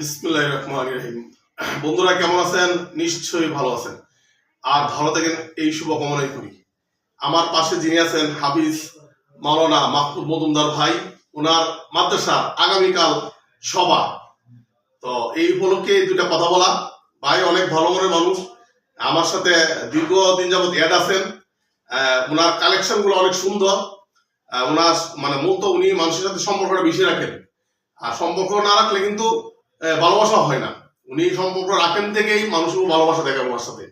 বিসমুল্লাহ বন্ধুরা, কেমন আছেন? নিশ্চয়ই ভালো আছেন। আর ভালো থাকেন, এই শুভকামনাই করি। আমার পাশে যিনি আছেন, হাফিজ মাওলানা মাহফুজ মজুমদার ভাই ওনার মাদ্রাসা আগামীকাল সভা। তো এই উপলক্ষে দুটা কথা বলা। ভাই অনেক ভালো মনের মানুষ। আমার সাথে দীর্ঘদিন যাবত অ্যাড আছেন। ওনার কালেকশনগুলো অনেক সুন্দর। ওনার মানে মূলত উনি মানুষের সাথে সম্পর্কটা বেশি রাখেন। আর সম্পর্ক না রাখলে কিন্তু ভালোবাসা হয় না। উনি সম্পর্ক রাখেন থেকেই মানুষকে ভালোবাসা দেখেন ওনার সাথে।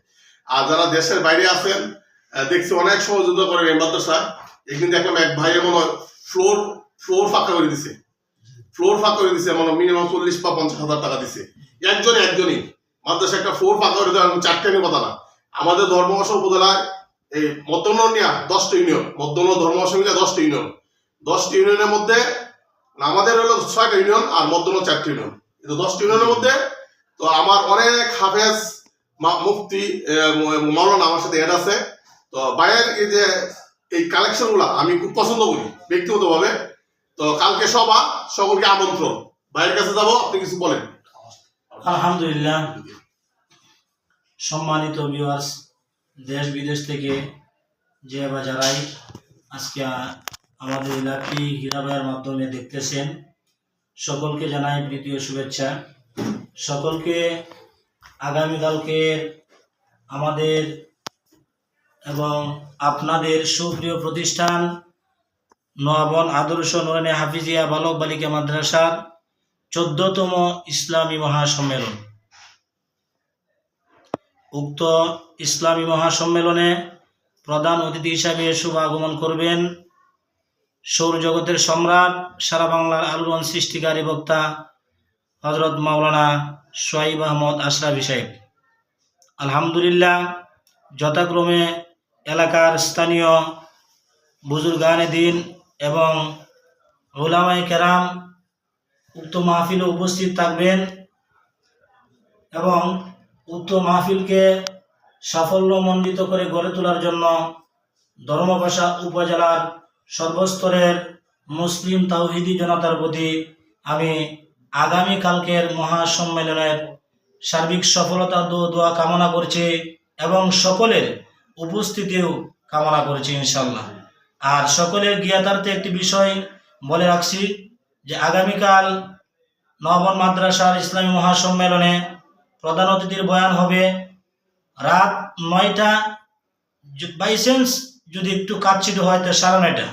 আর যারা দেশের বাইরে আছেন দেখছি অনেক সহযোগিতা করেন মাদ্রাসা। এই কিন্তু দেখলাম এক ভাই এমন ফ্লোর ফ্লোর ফাঁকা করে দিছে। ফ্লোর ফাঁকা করে দিছে মানে মিনিমাম চল্লিশ বা পঞ্চাশ হাজার টাকা দিছে। একজনই একজনই। মাদ্রাসা একটা ফ্লোর ফাঁকা করে দেওয়া চারটে নিয়ে কথা না। আমাদের ধর্মবাসা উপজেলায় এই মধ্যন নিয়া দশটা ইউনিয়ন মধ্যন ধর্মবাসা মিলে দশটা ইউনিয়ন দশটি ইউনিয়নের মধ্যে আমাদের হলো ছয়টা ইউনিয়ন আর মধ্যন চারটি ইউনিয়ন কিন্তু দশটা ইউনিয়নের মধ্যে তো আমার অনেক হাফেজ মুফতি আহ, ম- মাওলানা আমার সাথে এড আছে। তো বাইরের এই যে এই কালেকশনগুলা আমি খুব পছন্দ করি ব্যক্তিগত ভাবে তো কালকে সভা সকলকে আমন্ত্রণ। বাইরের কাছে যাব আপনি কিছু বলেন। আলহামদুলিল্লাহ। সম্মানিত ভিউয়ার্স দেশ বিদেশ থেকে যে বা যারাই আজকে আমাদের এলাকি হীরাবাইয়ের মাধ্যমে দেখতেছেন সকলকে জানাই প্রীতীয় শুভেচ্ছা। সকলকে আগামীকালকে আমাদের এবং আপনাদের সুপ্রিয় প্রতিষ্ঠান নবন আদর্শ নুরানি হাফিজিয়া বালক বালিকা মাদ্রাসার চোদ্দতম ইসলামী মহাসম্মেলন। উক্ত ইসলামী মহাসম্মেলনে প্রধান অতিথি হিসাবে শুভ আগমন করবেন সৌরজগতের সম্রাট, সারা বাংলার আলোড়ন সৃষ্টিকারী বক্তা হজরত মাওলানা সোয়াইব আহমদ আশরাফি সাহেব। আলহামদুলিল্লাহ, যথাক্রমে এলাকার স্থানীয় বুজুর্গানে দিন এবং ওলামাই কেরাম উক্ত মাহফিলে উপস্থিত থাকবেন এবং উক্ত মাহফিলকে সাফল্যমণ্ডিত করে গড়ে তোলার জন্য ধর্মভাষা উপজেলার সর্বস্তরের মুসলিম তাওহিদি জনতার প্রতি আমি আগামীকালকের মহাসম্মেলনের সার্বিক সফলতা দো দোয়া কামনা করছি এবং সকলের উপস্থিতিও কামনা করছি ইনশাল্লাহ আর সকলের জ্ঞাতার্থে একটি বিষয় বলে রাখছি যে আগামীকাল নবন মাদ্রাসার ইসলামী মহাসম্মেলনে প্রধান অতিথির বয়ান হবে, রাত নয়টা বাই চান্স যদি একটু কাটছিট হয় তো সাড়ে নয়টা।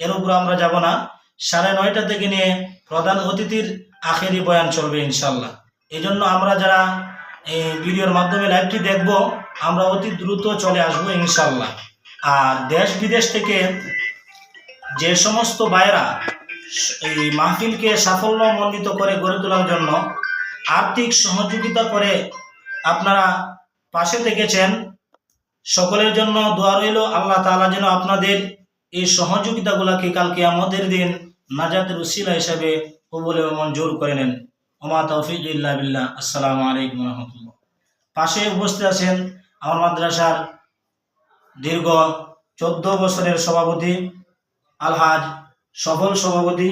এর উপর আমরা যাব না। সাড়ে নয়টা থেকে নিয়ে প্রধান অতিথির আখেরি বয়ান চলবে ইনশাল্লাহ এই জন্য আমরা যারা এই ভিডিওর মাধ্যমে লাইভটি দেখব, আমরা অতি দ্রুত চলে আসব ইনশাল্লাহ আর দেশ বিদেশ থেকে যে সমস্ত ভাইরা এই মাহফিলকে সাফল্যমণ্ডিত করে গড়ে তোলার জন্য আর্থিক সহযোগিতা করে আপনারা পাশে থেকেছেন সকলের জন্য দোয়া রইল। আল্লাহ তাআলা যেন আপনাদের এই সহযোগিতাগুলোকে কালকে আমাদের দিন নাজাতের উসিলা হিসাবে কবুল মঞ্জুর করে নেন। ওমা তৌফিক ইল্লা বিল্লাহ। আসসালামু আলাইকুম রহমতুল্লাহ। পাশে উপস্থিত আছেন আমার মাদ্রাসার দীর্ঘ চোদ্দ বছরের সভাপতি আলহাজ সফল সভাপতি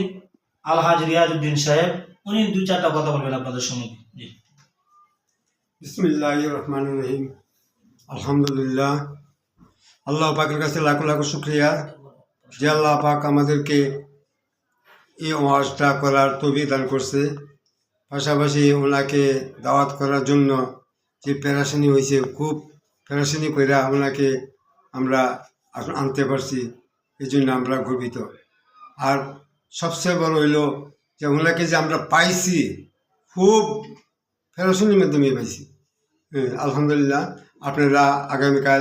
আলহাজ রিয়াজউদ্দিন সাহেব। উনি দু চারটা কথা বলবেন আপনাদের সঙ্গে। জি। বিসমিল্লাহ রহমান রহিম। আলহামদুলিল্লাহ। আল্লাহ পাকের কাছে লাখো লাখো শুক্রিয়া যে আল্লাহ পাক আমাদেরকে এই ওয়াজটা করার তবি দান করছে। পাশাপাশি ওনাকে দাওয়াত করার জন্য যে প্যারাসানি হয়েছে খুব প্যারাসানি করে ওনাকে আমরা আনতে পারছি এই জন্য আমরা গর্বিত। আর সবচেয়ে বড় হইল যে ওনাকে যে আমরা পাইছি খুব ফেরাসনির মাধ্যমে পাইছি। হ্যাঁ, আলহামদুলিল্লাহ। আপনারা আগামীকাল